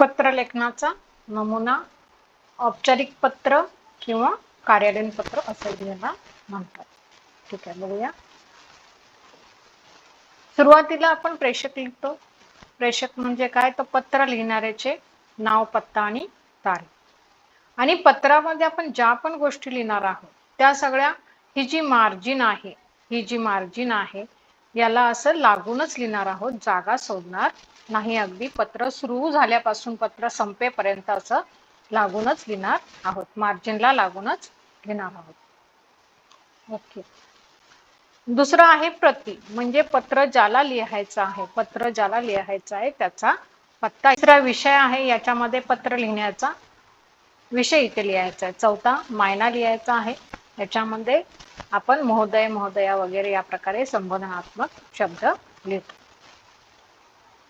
पत्रलेखनाचा नमुना औपचारिक पत्र किंवा कार्यालयीन पत्र असं याला म्हणतात. ठीक आहे बघूया. सुरुवातीला आपण प्रेषक लिहितो. प्रेषक म्हणजे काय? तर पत्र लिहिणाऱ्याचे नाव पत्ता आणि तारीख. आणि पत्रामध्ये आपण ज्या पण गोष्टी लिहिणार आहोत त्या सगळ्या ही जी मार्जिन आहे ही जी मार्जिन आहे याला असं लागूनच लिहिणार आहोत जागा सोडणार नाही अगदी. पत्र सुरू झाल्यापासून पत्र संपेपर्यंत असं लागूनच लिहिणार आहोत मार्जिनला लागूनच लिहिणार आहोत. ओके. दुसरं आहे प्रति म्हणजे पत्र ज्याला लिहायचं आहे पत्र ज्याला लिहायचं आहे त्याचा पत्ता. तिसरा विषय आहे याच्यामध्ये पत्र लिहिण्याचा विषय इथे लिहायचा आहे. चौथा मायना लिहायचा आहे. याच्यामध्ये आपण महोदय महोदया वगैरे या प्रकारे संबोधनात्मक शब्द लिहितो.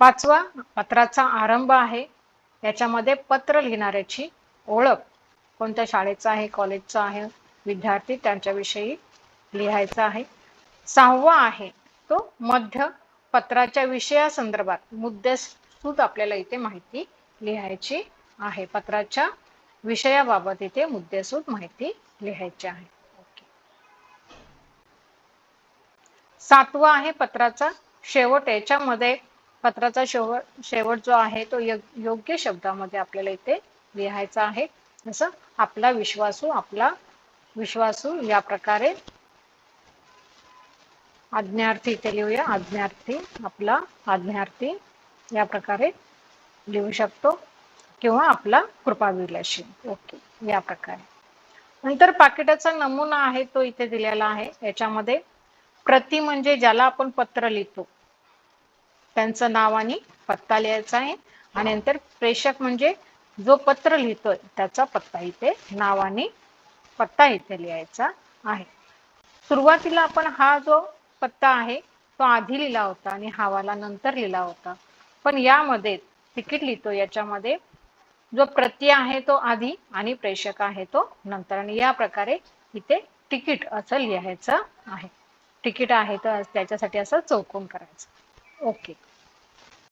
पाचवा पत्राचा आरंभ आहे. याच्यामध्ये पत्र लिहिणाऱ्याची ओळख कोणत्या शाळेचा आहे कॉलेजचा आहे विद्यार्थी त्यांच्याविषयी लिहायचा आहे. सहावा आहे तो मध्य पत्राच्या विषयासंदर्भात मुद्देसूद आपल्याला इथे माहिती लिहायची आहे. पत्राच्या विषयाबाबत इथे मुद्देसूद माहिती लिहायची आहे. सातवा आहे पत्राचा. शेवट याच्यामध्ये पत्राचा शेवट शेवट जो आहे तो योग्य शब्दामध्ये आपल्याला इथे लिहायचा आहे. जसं आपला विश्वासू आपला विश्वासू या प्रकारे आज्ञार्थी इथे लिहूया. आज्ञार्थी आपला आज्ञार्थी या प्रकारे लिहू शकतो. किंवा आपला कृपाविलाशी. ओके या प्रकारे. नंतर पाकिटाचा नमुना आहे तो इथे दिलेला आहे. याच्यामध्ये प्रति म्हणजे ज्याला आपण पत्र लिहितो. त्यांचं नाव आणि पत्ता लिहायचा आहे. आणि नंतर प्रेषक म्हणजे जो पत्र लिहितोय त्याचा पत्ता इथे नाव आणि पत्ता इथे लिहायचा आहे. सुरुवातीला आपण हा जो पत्ता आहे तो आधी लिहिला होता आणि हावाला नंतर लिहिला होता. पण यामध्ये तिकीट लिहितो याच्यामध्ये जो प्रति आहे तो आधी आणि प्रेषक आहे तो नंतर. आणि या प्रकारे इथे तिकीट असं लिहायचं आहे. तिकीट आहे तर त्याच्यासाठी असं चौकोन करायचं. ओके.